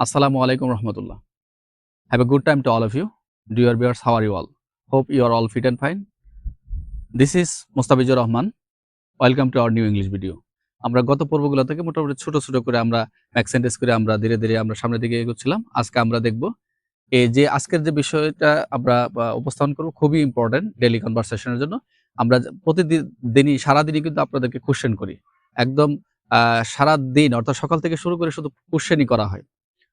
Assalamu alaikum rahmatullah. Have a good time to all of you. Dear viewers, how are you all? Hope you are all fit and fine. This is Mustabizur Rahman. Welcome to our new English video. আমরা গত পর্বগুলো থেকে মোটামুটি ছোট ছোট করে আমরা ম্যাক্সেন্টেজ করে আমরা ধীরে ধীরে আমরা সামনের দিকে এগোচ্ছিলাম আজকে আমরা দেখব এই যে আজকের যে বিষয়টা আমরা উপস্থাপন করব খুবই ইম্পর্টেন্ট ডেলি কনভারসেশনের জন্য আমরা প্রতিদিন দিনই সারাদিনই কিন্তু আপনাদেরকে কোশ্চেন করি একদম আহ, সারাদিন অর্থাৎ সকাল থেকে শুরু করে শুধু কোশ্চেনই করা হয়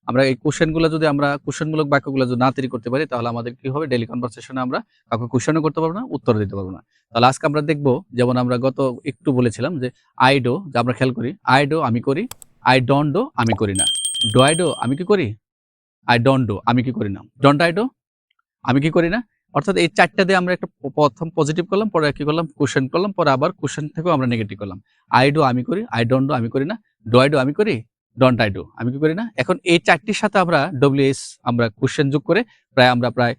আমরা এই কোশ্চেনগুলো যদি আমরা কোশ্চেনমূলক বাক্যগুলো যদি না তৈরি করতে পারি, তাহলে আমাদের কি হবে? ডেলি কনভারসেশনে আমরা কাউকে কোশ্চেনও করতে পারব না, উত্তর দিতে পারব না। তাহলে আজকে আমরা দেখব, যেমন আমরা গত একটু বলেছিলাম যে আইডো যে আমরা খেয়াল করি আইডো আমি করি আই ডো আমি করি না। ডো আই ডো আমি কি করি? আই ডো আমি কি করি না। ডোন্ট আই ডো আমি কি করি না? অর্থাৎ এই চারটা দিয়ে আমরা একটা প্রথম পজিটিভ করলাম, পরে কি করলাম? কোশ্চেন করলাম, পরে আবার কোশ্চেন থেকেও আমরা নেগেটিভ করলাম। আই ডো আমি করি আই ডো আমি করি না। ডো আই ডো আমি করি ডোন্ট আই ডো আমি কি করি না? এখন এই চারটির সাথে আমরা ডব্লিউএস আমরা কোশ্চেন যোগ করে প্রায় আমরা প্রায়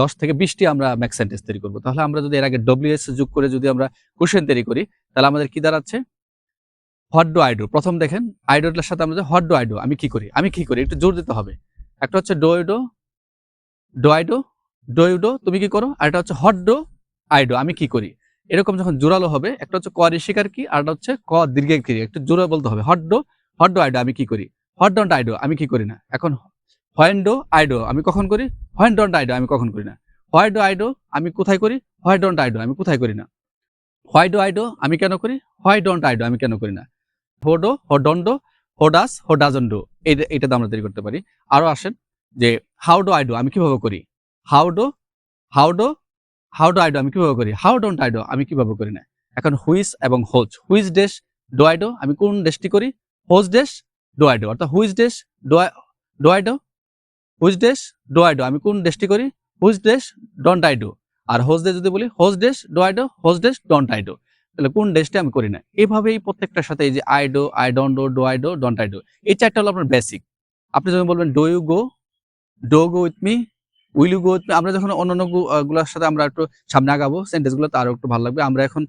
দশ থেকে বিশটি আমরা ম্যাক্স সেন্টেন্স তৈরি করব। তাহলে আমরা যদি এর আগে ডব্লিউএস যোগ করে যদি আমরা কোশ্চেন তৈরি করি, তাহলে আমাদের কি দাঁড়াচ্ছে? হোয়াট ডু আই ডু প্রথম দেখেন আইডোটার সাথে আমরা হোয়াট ডু আই ডু আমি কি করি? আমি কি করি? একটু জোর দিতে হবে। একটা হচ্ছে do I do do I do do তুমি কি করো? আর একটা হচ্ছে হট ডো আই ডো আমি কি করি? এরকম যখন জোরালো হবে, একটা হচ্ছে ক ঋষিকার কি? আর একটা হচ্ছে ক দীর্ঘের কি একটু জোরে বলতে হবে। What do what do I do আমি কি করি হট ডন্ট আইডো আমি কি করি না এখন হোয়েন ডো আইডো আমি কখন করি হোয়েন ডন্ট আইডো আমি কখন করি না হোয়াই ডো আইডো আমি কোথায় করি হোয়াই ডন্ট আইডো আমি কোথায় করি না হোয়াই ডো আইডো আমি কেন করি হোয়াই ডন্ট আইডো আমি কেন করি না হো ডো হো ডন্ট ডো হো ডাস হো ডাজন ডো এইটা আমরা তৈরি করতে পারি আরও আসেন যে হাউ ডো আইডো আমি কীভাবে করি how do how do how do I do আমি কীভাবে করি হাউ ডোন্ট আইডো আমি কীভাবে করি না এখন হুইস এবং হোজ হুইস ডেস ডো আইডো আমি কোন দেশটি করি হোজ ডেস ডো আইডো অর্থাৎ হুইস ডেস ডো ডো আইডো হুইস ডেস ডো আইডো আমি কোন দেশটি করি? Whose does don't I do R whose day যদি বলি whose does do I do whose does don't I do তাহলে কোন ডেসটি আমি করি না? এইভাবেই প্রত্যেকটার সাথে এই যে I do I don't do do I do don't I do এই চারটা হলো আপনার বেসিক আপনি যখন বলবেন do you go do go with me will you go আমরা যখন অন্যান্য গু- আহ, গুলোর সাথে আমরা একটু সামনে আগাবো সেন্টেন্সগুলো আরও একটু ভালো লাগবে। আমরা এখন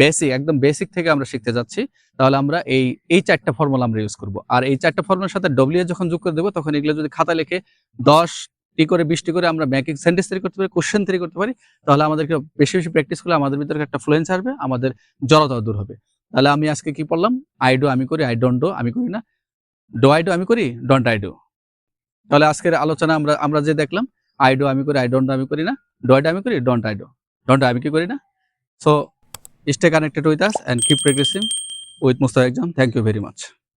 বেসিক একদম বেসিক থেকে আমরা শিখতে যাচ্ছি। তাহলে আমরা এই এই চারটা ফর্মুলা আমরা ইউজ করব। আর এই চারটা ফর্মুলার সাথে ডব্লিউ যখন যোগ করে দেবো তখন এগুলো যদি খাতা লিখে দশ টি করে বিশটি করে আমরা ব্যাংকিং সেন্টেন্স তৈরি করতে পারি কোশ্চেন তৈরি করতে পারি তাহলে আমাদেরকে বেশি বেশি প্র্যাকটিস করলে আমাদের ভিতরে একটা ফ্লুয়েন্স আসবে আমাদের জড়তাও দূর হবে। তাহলে আমি আজকে কি পড়লাম? আই ডো আমি করি আই ডোন্ট ডো আমি করি না। ডো আই ডো আমি করি? ডোন্ট আই ডো তাহলে আজকের আলোচনা আমরা আমরা যে দেখলাম আই ডো আমি করি আই ডোন্ট আমি করি না। ডো আই ডো আমি করি ডোন্ট আই ডো ডোন্ট আমি কি করি না? So stay connected with us and keep practicing with most exam thank you very much